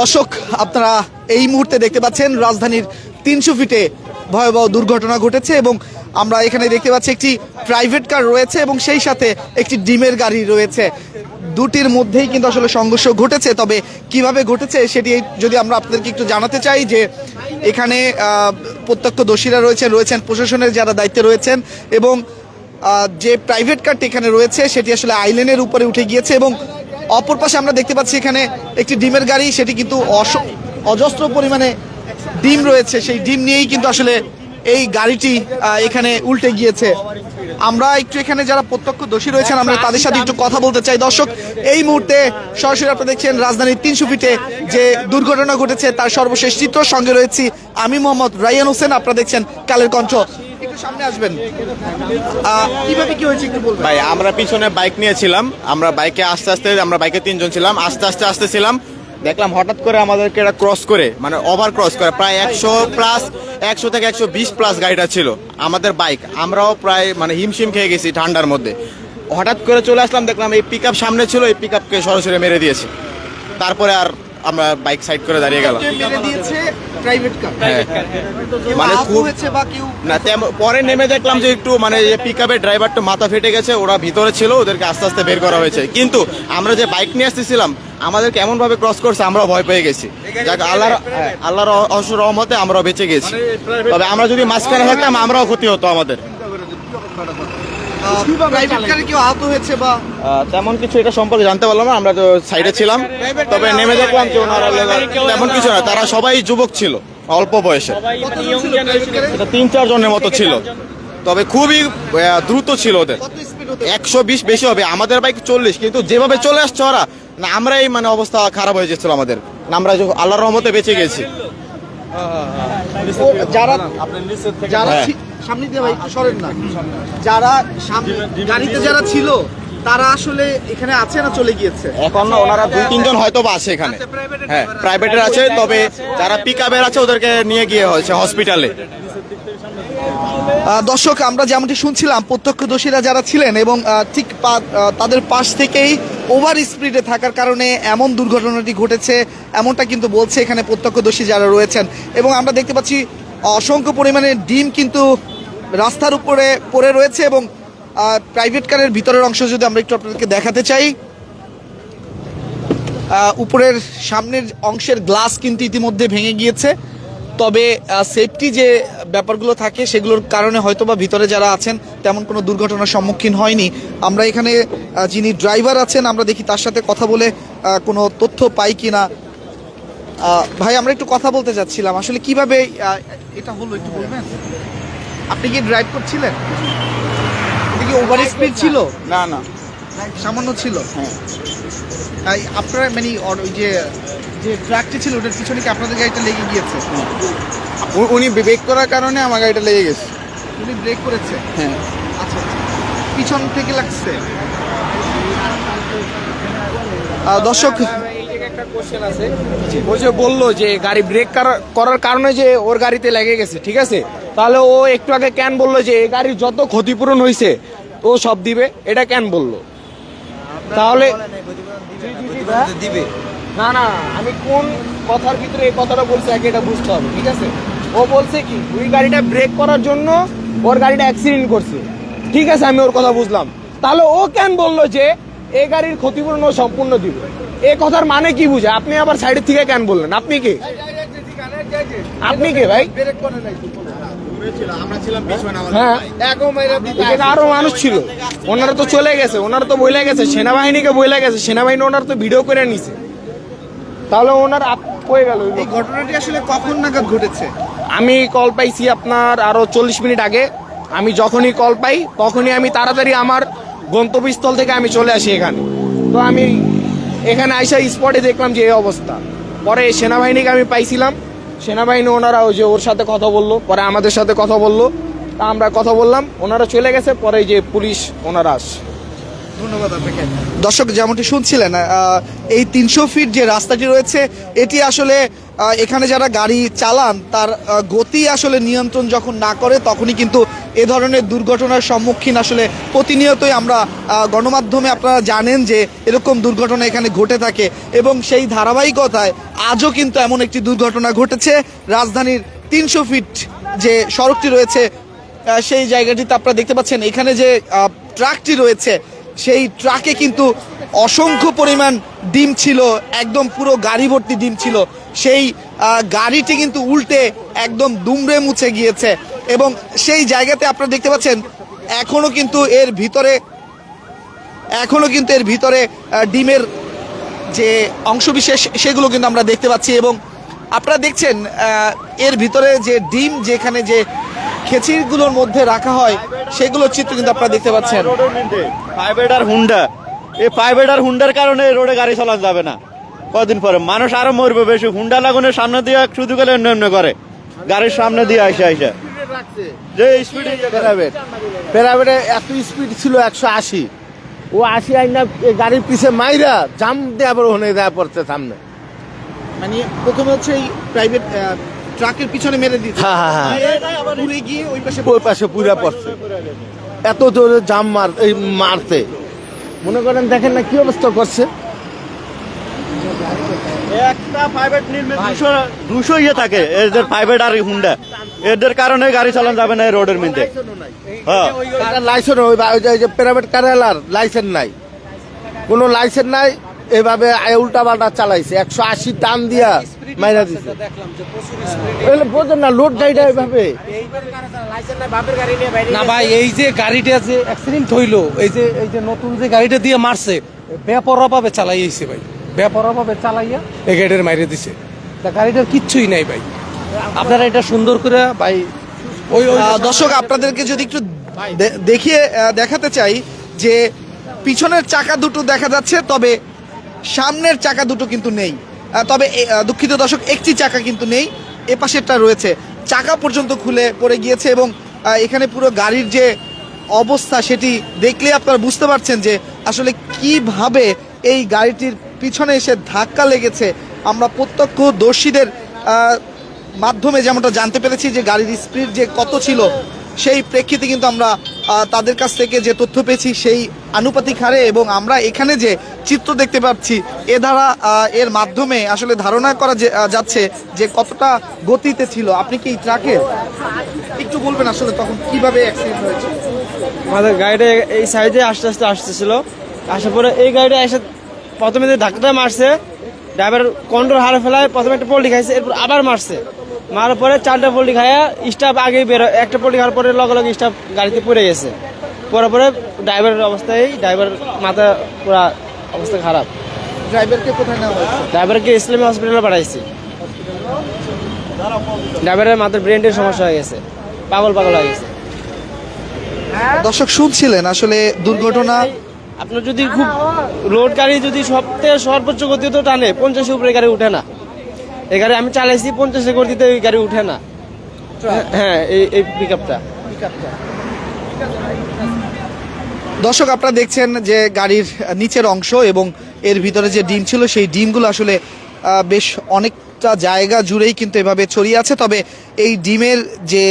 দর্শক, আপনারা এই মুহূর্তে দেখতে পাচ্ছেন রাজধানীর তিনশো ফিটে ভয়াবহ দুর্ঘটনা ঘটেছে এবং আমরা এখানে দেখতে পাচ্ছি একটি প্রাইভেট কার রয়েছে এবং সেই সাথে একটি ডিমের গাড়ি রয়েছে। দুটির মধ্যেই কিন্তু আসলে সংঘর্ষ ঘটেছে, তবে কীভাবে ঘটেছে সেটি যদি আমরা আপনাদেরকে একটু জানাতে চাই যে এখানে প্রত্যক্ষদর্শীরা রয়েছেন রয়েছেন প্রশাসনের যারা দায়িত্বে রয়েছেন এবং যে প্রাইভেট কারটি এখানে রয়েছে সেটি আসলে আইল্যান্ডের উপরে উঠে গিয়েছে এবং অপর পাশে আমরা দেখতে পাচ্ছি এখানে একটি ডিমের গাড়ি সেটি কিন্তু অস- অজস্র পরিমাণে ডিম রয়েছে। সেই ডিম নিয়েই কিন্তু আসলে এই গাড়িটি এখানে উল্টে গিয়েছে। আমরা একটু এখানে যারা প্রত্যক্ষদর্শী রয়েছেন আমরা তাদের সাথে একটু কথা বলতে চাই। দর্শক এই মুহূর্তে সরাসরি আপনারা দেখছেন রাজধানীর তিনশো ফিটে যে দুর্ঘটনা ঘটেছে তার সর্বশেষ চিত্র সঙ্গে রয়েছি আমি মোহাম্মদ রাইয়ান হোসেন। আপনারা দেখছেন কালের কণ্ঠ। সামনে আসবেন। কীভাবে কি হয়েছে একটু বলবেন? ভাই, আমরা পিছনে বাইক নিয়েছিলাম। আমরা বাইকে আস্তে আস্তে, আমরা বাইকে তিনজন ছিলাম। আস্তে আস্তে আস্তে ছিলাম। দেখলাম হঠাৎ করে আমাদেরকে এটা ক্রস করে মানে ওভার ক্রস করে। প্রায় একশো প্লাস একশো থেকে একশো বিশ প্লাস গাড়িটা ছিল আমাদের বাইক আমরাও প্রায় মানে হিমশিম খেয়ে গেছি ঠান্ডার মধ্যে। হঠাৎ করে চলে আসলাম, দেখলাম এই পিক সামনে ছিল, এই পিক সরাসরি মেরে দিয়েছে। তারপরে আর আমরা বাইক সাইড করে দাঁড়িয়ে গেলাম। মেরে দিয়েছে প্রাইভেট কার হ্যাঁ। মানে খুব- হয়েছে বা কেউ না পরে নেমে দেখলাম যে একটু মানে পিক আপের ড্রাইভারটা মাথা ফেটে গেছে ওরা ভিতরে ছিল ওদেরকে আস্তে আস্তে বের করা হয়েছে। কিন্তু আমরা যে বাইক নিয়ে আসতেছিলাম আমাদেরকে এমন ভাবে ক্রস করছে আমরাও ভয় পেয়ে গেছি। যাক আল্লাহর হ্যাঁ, আল্লাহর অস রহমতে আমরাও বেঁচে গেছি। তবে আমরা যদি মাঝখানে থাকতাম আমরাও ক্ষতি হতো আমাদের। তেমন কিছু এটা সম্পর্কে জানতে পারলাম না আমরা তো সাইডে ছিলাম। তবে নেমে দেখলাম যে ওনারা তেমন কিছু না তারা সবাই যুবক ছিল অল্প বয়সে। এটা তিন চার জনের মতো ছিল। তবে খুবই দ্রুত ছিল ওদের। একশো বিশ বেশি হবে আমাদের বাইক চল্লিশ কিন্তু যেভাবে চলে আসছে ওরা না আমরাই মানে অবস্থা খারাপ হয়ে যাচ্ছিল আমাদের। না আমরা আল্লাহর রহমতে বেঁচে গেছি। যারা আপনি নিচের যারা হ্যাঁ। সামনে দিয়ে ভাই একটু সরেন না। যারা সামনে গাড়িতে যারা ছিল তারা আসলে এখানে আছে না চলে গিয়েছে? এখন না ওনারা দুই তিনজন হয়তো বা আছে এখানে। হ্যাঁ প্রাইভেটের আছে তবে যারা পিক আপের আছে ওদেরকে নিয়ে গিয়ে হয়েছে হসপিটালে দর্শক আমরা যেমনটি শুনছিলাম প্রত্যক্ষদর্শীরা যারা ছিলেন এবং ঠিক পা- তাদের পাশ থেকেই ওভার স্পিডে থাকার কারণে এমন দুর্ঘটনাটি ঘটেছে, এমনটা কিন্তু বলছে এখানে প্রত্যক্ষদর্শী যারা রয়েছেন। এবং আমরা দেখতে পাচ্ছি, অসংখ্য পরিমাণে ডিম কিন্তু রাস্তার উপরে পড়ে রয়েছে এবং প্রাইভেট কারের ভিতরের অংশ যদি আমরা একটু আপনাদেরকে দেখাতে চাই উপরের সামনের অংশের গ্লাস কিন্তু ইতিমধ্যে ভেঙে গিয়েছে। তবে সেফটি যে ব্যাপারগুলো থাকে সেগুলোর কারণে হয়তো বা ভিতরে যারা আছেন তেমন কোনো দুর্ঘটনার সম্মুখীন হয়নি। আমরা এখানে যিনি ড্রাইভার আছেন, আমরা দেখি তার সাথে কথা বলে কোনো তথ্য পাই কি না ভাই, আমরা একটু কথা বলতে চাচ্ছিলাম আসলে কীভাবে এটা হলো একটু বলবেন? আপনি কি ড্রাইভ করছিলেন? কি ওভার স্পিড ছিল? না না। সামান্য ছিল? তাই আপনারা মানে ওই যে যে ট্রাকটি ছিল ওটার পিছনে কি আপনাদের গাড়িটা লেগে গিয়েছে? উ- উনি ব্রেক করার কারণে আমার গাড়িটা লেগে গেছে। উনি ব্রেক করেছে? হ্যাঁ। আচ্ছা আচ্ছা। পিছন থেকে লাগছে? আহ, দর্শক একটা কোশ্চেন আছে ও যে বলল যে গাড়ি ব্রেক করার কারণে যে ওর গাড়িতে লেগে গেছে ঠিক আছে? তাহলে ও একটু আগে কেন বলল যে এই গাড়ির যত ক্ষতিপূরণ হয়েছে ও সব দিবে এটা কেন বলল? তাহলে না না আমি কোন কথার ভিতরে এই কথাটা বলছি আগে এটা বুঝতে হবে ঠিক আছে? ও বলছে কি ওই গাড়িটা ব্রেক করার জন্য ওর গাড়িটা অ্যাক্সিডেন্ট করছে। ঠিক আছে আমি ওর কথা বুঝলাম। তাহলে ও কেন বলল যে এ গাড়ির ক্ষতিপূরণ ও সম্পূর্ণ দিবে? এ কথার মানে কি বুঝে? আপনি আবার সাইডের থেকে কেন বললেন? আপনি কে? আপনি কে ভাই? হ্যাঁ। এখানে আরও মানুষ ছিল। ওনারা তো চলে গেছে ওনারা তো বইলে গেছে সেনাবাহিনীকে বইলে গেছে সেনাবাহিনী ওনারা তো ভিডিও করে নিছে। তাহলে ওনার আপ হয়ে গেল? এই ঘটনাটি আসলে কখন নাগাদ ঘটেছে? আমি কল পাইছি আপনার আরও চল্লিশ মিনিট আগে। আমি যখনই কল পাই তখনই আমি তাড়াতাড়ি আমার গন্তব্যস্থল থেকে আমি চলে আসি এখানে। তো আমি এখানে আইসা স্পটে দেখলাম যে এই অবস্থা। পরে সেনাবাহিনীকে আমি পাইছিলাম। সেনাবাহিনী ওনারা ওই যে ওর সাথে কথা বলল, পরে আমাদের সাথে কথা বলল। আমরা কথা বললাম, ওনারা চলে গেছে, পরে যে পুলিশ ওনারা আস ধন্যবাদ দর্শক, যেমনটি শুনছিলেন এই তিনশো ফিট যে রাস্তাটি রয়েছে, এটি আসলে এখানে যারা গাড়ি চালান, তার গতি আসলে নিয়ন্ত্রণ যখন না করে, তখনই কিন্তু এ ধরনের দুর্ঘটনার সম্মুখীন আসলে প্রতিনিয়তই আমরা গণমাধ্যমে আপনারা জানেন যে এরকম দুর্ঘটনা এখানে ঘটে থাকে এবং সেই ধারাবাহিকতায় আজও কিন্তু এমন একটি দুর্ঘটনা ঘটেছে। রাজধানীর তিনশো ফিট যে সড়কটি রয়েছে সেই জায়গাটিতে আপনারা দেখতে পাচ্ছেন, এখানে যে ট্রাকটি রয়েছে সেই ট্রাকে কিন্তু অসংখ্য পরিমাণ ডিম ছিল, একদম পুরো গাড়ি ভর্তি ডিম ছিল। সেই গাড়িটি কিন্তু উল্টে একদম দুমড়ে মুছে গিয়েছে এবং সেই জায়গাতে আপনারা দেখতে পাচ্ছেন, এখনও কিন্তু এর ভিতরে, এখনও কিন্তু এর ভিতরে ডিমের যে অংশবিশেষ সেগুলো কিন্তু আমরা দেখতে পাচ্ছি এবং আপনারা দেখছেন এর ভিতরে যে ডিম যেখানে যে খেচিরগুলোর মধ্যে রাখা হয় সেগুলোর চিত্র কিন্তু আপনারা দেখতে পাচ্ছেন। প্রাইভেট আর হুন্ডা এই প্রাইভেট আর হুন্ডার কারণে রোডে গাড়ি চালানো যাবে না। কদিন পরে। মানুষ আরও মরবে বেশি। হুন্ডা লাগানোর সামনে দিয়ে শুধু গেলে অন্য করে। গাড়ির সামনে দিয়ে আসে আসে। যে স্পিডে প্রাইভেট প্রাইভেটে এত স্পিড ছিল একশো আশি। ও আশি আইনা গাড়ির পিছে মাইরা জাম দিয়ে আবার ওখানে দেওয়া পড়ছে সামনে। মানে প্রথমে হচ্ছে এই প্রাইভেট ট্রাকের পিছনে মেরে দিতে হ্যাঁ, হ্যাঁ, হ্যাঁ। ঘুরে গিয়ে ওই পাশে ওই পাশে পুরা পড়ছে। এত জোরে জাম মার এই মারতে। মনে করেন দেখেন না কি অবস্থা করছে। একটা প্রাইভেট নির্মে দুশো দুশো ইয়ে থাকে। এদের প্রাইভেট আর হুন্ডা এদের কারণে গাড়ি চালানো যাবে না এই রোডের মধ্যে। হ্যাঁ। লাইসেন্স ওই ওই যে- ওই যে প্রাইভেট কারেলার লাইসেন্স নাই। কোনো লাইসেন্স নাই। এভাবে উল্টা পাল্টা চালাইছে একশো আশি টান দিয়া মাইরা দিছে। বোঝেন না লোড গাড়িটা এভাবে। না ভাই এই যে গাড়িটা যে অ্যাক্সিডেন্ট হইল এই যে এই যে নতুন যে গাড়িটা দিয়ে মারছে বেপরোয়া ভাবে চালাইছে ভাই। বেপরোয়া ভাবে চালাইয়া এই গাড়িটার মাইরে দিছে। তা গাড়িটার কিচ্ছুই নাই ভাই। আপনারা এটা সুন্দর করে ভাই ওই দর্শক আপনাদেরকে যদি একটু দেখিয়ে দেখাতে চাই যে পিছনের চাকা দুটো দেখা যাচ্ছে তবে সামনের চাকা দুটো কিন্তু নেই। তবে দুঃখিত দর্শক, একটি চাকা কিন্তু নেই। এ পাশেরটা রয়েছে। চাকা পর্যন্ত খুলে পড়ে গিয়েছে এবং এখানে পুরো গাড়ির যে অবস্থা সেটি দেখলে আপনারা বুঝতে পারছেন যে আসলে কীভাবে এই গাড়িটির পিছনে এসে ধাক্কা লেগেছে। আমরা প্রত্যক্ষ দর্শীদের মাধ্যমে যেমনটা জানতে পেরেছি যে গাড়ির স্পিড যে কত ছিল, সেই প্রেক্ষিতে কিন্তু আমরা তাদের কাছ থেকে যে তথ্য পেয়েছি সেই আনুপাতিক হারে এবং আমরা এখানে যে চিত্র দেখতে পাচ্ছি। এ ধারা এর মাধ্যমে আসলে ধারণা করা যাচ্ছে যে কতটা গতিতে ছিল। আপনি কি ট্রাকে একটু বলবেন আসলে তখন কীভাবে অ্যাক্সিডেন্ট হয়েছে? আমাদের গাড়িটা এই সাইডে আস্তে আস্তে আসতেছিল। আসার পরে এই গাড়িটা এসে প্রথমে যে ধাক্কাটা মারছে ড্রাইভার কন্ট্রোল হারে ফেলায় প্রথমে একটা পোল্ট্রি খাইছে, এরপর আবার মারছে। মারার পরে চারটা পোল্ট্রি খাইয়া স্টাফ আগেই বেরো একটা পোল্ট্রি খাওয়ার পরে লগে লগে স্টাফ গাড়িতে পড়ে গেছে। পরে পরে ড্রাইভারের অবস্থায় ড্রাইভার মাথা পুরা অবস্থা খারাপ। ড্রাইভারকে কোথায় নেওয়া হয়েছে? ড্রাইভারকে ইসলামী হসপিটালে পাঠাইছি। ড্রাইভারের মাথার ব্রেনের সমস্যা হয়ে গেছে। পাগল পাগল হয়ে গেছে। দর্শক শুনছিলেন আসলে দুর্ঘটনা আপনার যদি খুব রোড গাড়ি যদি সবথেকে সর্বোচ্চ গতি তো টানে পঞ্চাশের উপরে গাড়ি উঠে না। এই গাড়ি আমি চালাইছি পঞ্চাশের গতিতে ওই গাড়ি উঠে না। হ্যাঁ এই এই পিক আপটা দর্শক, আপনারা দেখছেন যে গাড়ির নিচের অংশ এবং এর ভিতরে যে ডিম ছিল, সেই ডিমগুলো আসলে বেশ অনেকটা জায়গা জুড়েই কিন্তু এভাবে ছড়িয়ে আছে। তবে এই ডিমের যে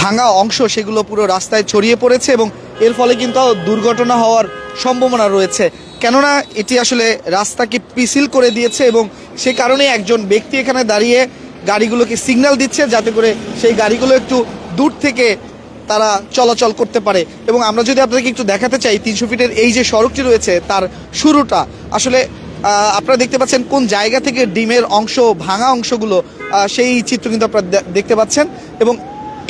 ভাঙা অংশ, সেগুলো পুরো রাস্তায় ছড়িয়ে পড়েছে এবং এর ফলে কিন্তু দুর্ঘটনা হওয়ার সম্ভাবনা রয়েছে। কেননা, এটি আসলে রাস্তাকে পিছিল করে দিয়েছে এবং সে কারণে একজন ব্যক্তি এখানে দাঁড়িয়ে গাড়িগুলোকে সিগন্যাল দিচ্ছে, যাতে করে সেই গাড়িগুলো একটু দূর থেকে তারা চলাচল করতে পারে। এবং আমরা যদি আপনাদেরকে একটু দেখাতে চাই, তিনশো ফিটের এই যে সড়কটি রয়েছে, তার শুরুটা, আসলে আপনারা দেখতে পাচ্ছেন কোন জায়গা থেকে ডিমের অংশ, ভাঙা অংশগুলো সেই চিত্র কিন্তু আপনারা দেখতে পাচ্ছেন। এবং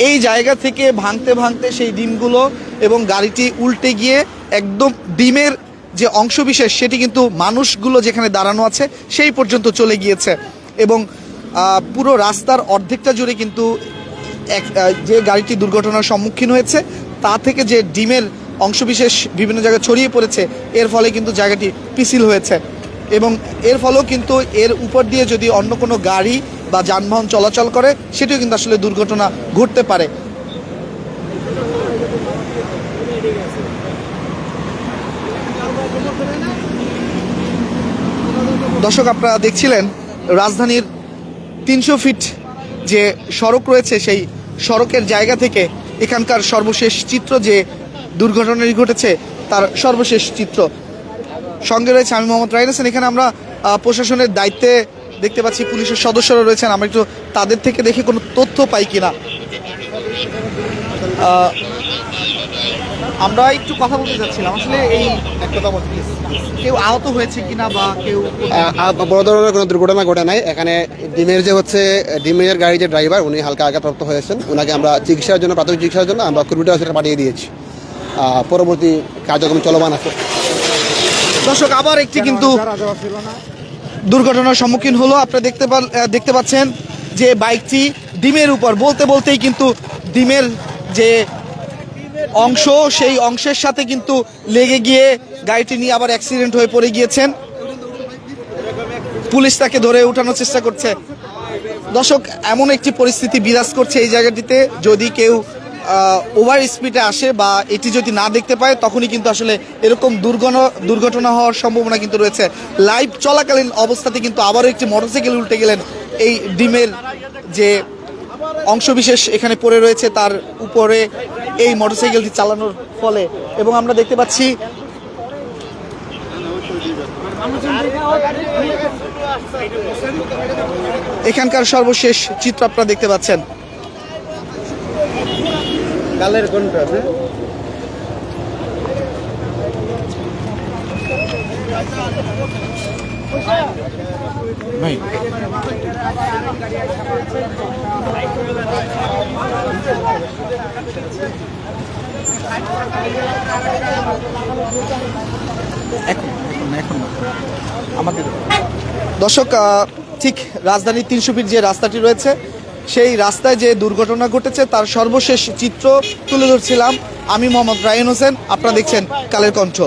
এই জায়গা থেকে ভাঙতে ভাঙতে সেই ডিমগুলো এবং গাড়িটি উল্টে গিয়ে একদম ডিমের যে অংশবিশেষ, সেটি কিন্তু মানুষগুলো যেখানে দাঁড়ানো আছে, সেই পর্যন্ত চলে গিয়েছে। এবং পুরো রাস্তার অর্ধেকটা জুড়ে কিন্তু এক যে গাড়িটি দুর্ঘটনার সম্মুখীন হয়েছে, তা থেকে যে ডিমের অংশবিশেষ বিভিন্ন জায়গায় ছড়িয়ে পড়েছে, এর ফলে কিন্তু জায়গাটি পিছিল হয়েছে। এবং এর ফলেও কিন্তু এর উপর দিয়ে যদি অন্য কোনো গাড়ি বা যানবাহন চলাচল করে, সেটিও কিন্তু আসলে দুর্ঘটনা ঘটতে পারে। দর্শক, আপনারা দেখছিলেন, রাজধানীর তিনশো ফিট যে সড়ক রয়েছে, সেই সড়কের জায়গা থেকে এখানকার সর্বশেষ চিত্র যে দুর্ঘটনাটি ঘটেছে, তার সর্বশেষ চিত্র। সঙ্গে রয়েছে আমি মোহাম্মদ রাইন হোসেন। এখানে আমরা প্রশাসনের দায়িত্বে দেখতে পাচ্ছি, পুলিশের সদস্যরা রয়েছেন। আমরা একটু তাদের থেকে দেখে কোনো তথ্য পাই কিনা। আমরা একটু কথা বলতে চাচ্ছিলাম আসলে এই একটা কথা বলতে কেউ আহত হয়েছে কিনা বা কেউ বড় ধরনের কোনো দুর্ঘটনা ঘটে নাই। এখানে ডিমের যে হচ্ছে ডিমের গাড়ির যে ড্রাইভার উনি হালকা আঘাতপ্রাপ্ত হয়েছেন। ওনাকে আমরা চিকিৎসার জন্য প্রাথমিক চিকিৎসার জন্য আমরা কুরবিটা হসপিটালে পাঠিয়ে দিয়েছি। পরবর্তী কার্যক্রম চলমান আছে। দর্শক আবার একটি কিন্তু দুর্ঘটনার সম্মুখীন হলো। আপনারা দেখতে দেখতে পাচ্ছেন যে বাইকটি ডিমের উপর বলতে বলতেই কিন্তু ডিমের যে অংশ, সেই অংশের সাথে কিন্তু লেগে গিয়ে গাড়িটি নিয়ে আবার অ্যাক্সিডেন্ট হয়ে পড়ে গিয়েছেন। পুলিশ তাকে ধরে উঠানোর চেষ্টা করছে। দর্শক, এমন একটি পরিস্থিতি বিরাজ করছে এই জায়গাটিতে। যদি কেউ ওভার স্পিডে আসে বা এটি যদি না দেখতে পায়, তখনই কিন্তু আসলে এরকম দুর্ঘটনা দুর্ঘটনা হওয়ার সম্ভাবনা কিন্তু রয়েছে। লাইভ চলাকালীন অবস্থাতে কিন্তু আবারও একটি মোটরসাইকেল উল্টে গেলেন এই ডিমের যে অংশবিশেষ এখানে পড়ে রয়েছে। তার উপরে এই মোটরসাইকেলটি চালানোর ফলে। এবং আমরা দেখতে পাচ্ছি এখানকার সর্বশেষ চিত্র আপনারা দেখতে পাচ্ছেন। কালের কোনটা আমাদের দর্শক ঠিক রাজধানীর তিনশো ফিট যে রাস্তাটি রয়েছে, সেই রাস্তায় যে দুর্ঘটনা ঘটেছে, তার সর্বশেষ চিত্র তুলে ধরছিলাম আমি মোহাম্মদ রায়ন হোসেন। আপনারা দেখছেন কালের কণ্ঠ।